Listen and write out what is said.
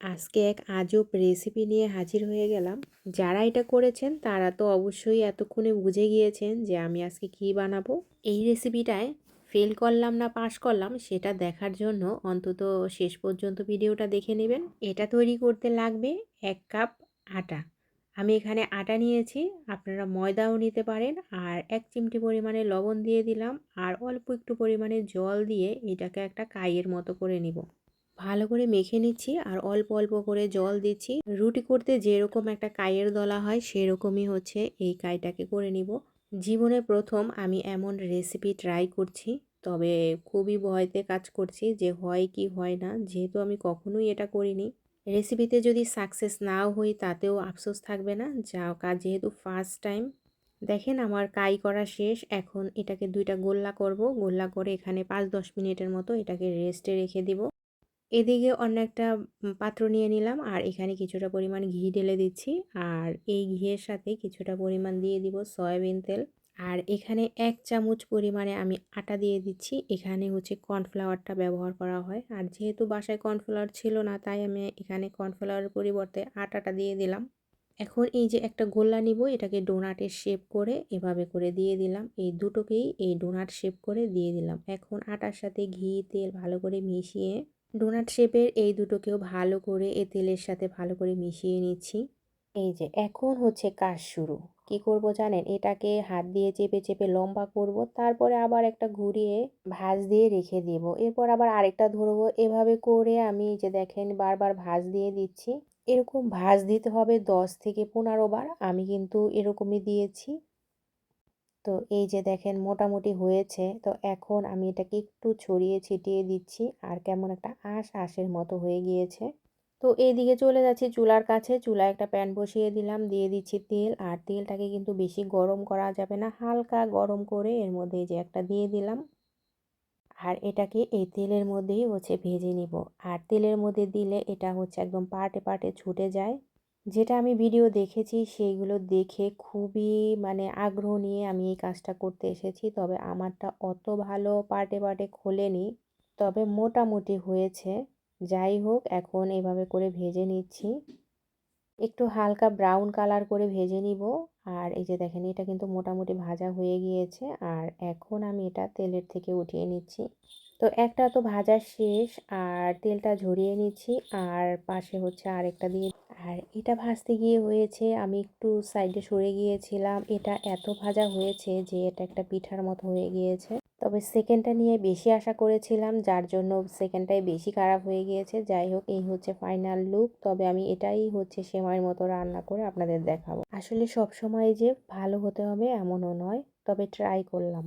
আজকে এক আজব রেসিপি নিয়ে হাজির হয়ে গেলাম। যারা এটা করেছেন, তারা তো অবশ্যই এতক্ষণে বুঝে গিয়েছেন যে আমি আজকে কি বানাবো। এই রেসিপিটায় ফেল করলাম না পাস করলাম, সেটা দেখার জন্য অন্তত শেষ পর্যন্ত ভিডিওটা দেখে নেবেন। এটা তৈরি করতে লাগবে এক কাপ আটা। আমি এখানে আটা নিয়েছি, আপনারা ময়দাও নিতে পারেন, আর এক চিমটি পরিমাণে লবণ দিয়ে দিলাম, আর অল্প একটু পরিমাণে জল দিয়ে এটাকে একটা কাইয়ের মতো করে নিব। ভালো করে মেখে নিচ্ছি আর অল্প অল্প করে জল দিচ্ছি। রুটি করতে যেরকম একটা কাইয়ের দলা হয়, সেরকমই হচ্ছে এই কাইটাকে করে নিব। জীবনে প্রথম আমি এমন রেসিপি ট্রাই করছি, তবে খুবই ভয়তে কাজ করছি যে হয় কি হয় না, যেহেতু আমি কখনোই এটা করিনি। রেসিপিতে যদি সাকসেস নাও হই, তাতেও আফসোস থাকবে না, যা কাজ যেহেতু ফার্স্ট টাইম, দেখেন আমার কাই করা শেষ, এখন এটাকে দুইটা গোল্লা করব, গোল্লা করে এখানে পাঁচ, দশ মিনিটের মতো এটাকে রেস্টে রেখে দিব। এদিকে অন্য একটা পাত্র নিয়ে নিলাম। আর এখানে কিছুটা পরিমাণ ঘি ঢেলে দিচ্ছি। আর এই ঘিয়ের সাথে কিছুটা পরিমাণ দিয়ে দিব সয়াবিন তেল। আর এখানে এক চামচ পরিমাণে আমি আটা দিয়ে দিচ্ছি। এখানে হচ্ছে কর্নফ্লাওয়ারটা ব্যবহার করা হয়। আর যেহেতু বাসায় কর্নফ্লাওয়ার ছিল না, তাই আমি এখানে কর্নফ্লাওয়ারের পরিবর্তে আটাটা দিয়ে দিলাম। এখন এই যে একটা গোল্লা নিব, এটাকে ডোনাটের শেপ করে এভাবে করে দিয়ে দিলাম। এই দুটোকেই এই ডোনাট শেপ করে দিয়ে দিলাম। এখন আটার সাথে ঘি, তেল ভালো করে মিশিয়ে ডোনাট শেপের এই দুটোকেও ভালো করে এ তেলের সাথে ভালো করে মিশিয়ে নিচ্ছি। এই যে, এখন হচ্ছে কাজ শুরু। কি করব জানেন? এটাকে হাত দিয়ে চেপে চেপে লম্বা করব, তারপরে আবার একটা ঘুরিয়ে ভাঁজ দিয়ে রেখে দেব। এরপর আবার আরেকটা ধরবো। এভাবে করে আমি যে দেখেন, বারবার ভাঁজ দিয়ে দিচ্ছি। এরকম ভাঁজ দিতে হবে দশ থেকে পনেরো বার। আমি কিন্তু এরকমই দিয়েছি। তো এই যে দেখেন মোটামুটি হয়েছে। তো এখন আমি এটাকে একটু ছড়িয়ে ছিটিয়ে দিচ্ছি আর কেমন একটা আঁশ আঁশের মতো হয়ে গিয়েছে। তো এইদিকে চলে যাচ্ছি চুলার কাছে। চুলায় একটা প্যান বসিয়ে দিলাম, দিয়ে দিচ্ছি তেল। আর তেলটাকে কিন্তু বেশি গরম করা যাবে না, হালকা গরম করে এর মধ্যে যে একটা দিয়ে দিলাম। আর এটাকে এই তেলের মধ্যেই হচ্ছে ভেজে নিব। আর তেলের মধ্যে দিলে এটা হচ্ছে একদম পাটে পাটে ছুটে যায়। যেটা আমি ভিডিও দেখেছি সেইগুলো দেখে খুবই মানে আগ্রহ নিয়ে আমি এই কাজটা করতে এসেছি। তবে আমারটা অত ভালো পার্টে পার্টে খোলেনি। তবে মোটামুটি হয়েছে। যাই হোক, এখন এভাবে করে ভেজে নিচ্ছি। একটু হালকা ব্রাউন কালার করে ভেজে নিব। আর এই যে দেখেন, এটা কিন্তু মোটামুটি ভাজা হয়ে গিয়েছে। আর এখন আমি এটা তেলের থেকে উঠিয়ে নিচ্ছি। তো একটা তো ভাজা শেষ, আর তেলটা ঝরিয়ে নিচ্ছি, আর পাশে হচ্ছে আরেকটা দিয়ে আর এটা ভাজতে গিয়ে হয়েছে, আমি একটু সাইডে সরে গিয়েছিলাম, এটা এত ভাজা হয়েছে যে এটা একটা পিঠার মতো হয়ে গিয়েছে। তবে সেকেন্ডটা নিয়ে বেশি আশা করেছিলাম, যার জন্য সেকেন্ডটাই বেশি খারাপ হয়ে গিয়েছে। যাই হোক, এই হচ্ছে ফাইনাল লুক, তবে আমি এটাই হচ্ছে সেমাইয়ের মতো রান্না করে আপনাদের দেখাবো। আসলে সব সময় যে ভালো হতে হবে এমনও নয়, তবে ট্রাই করলাম।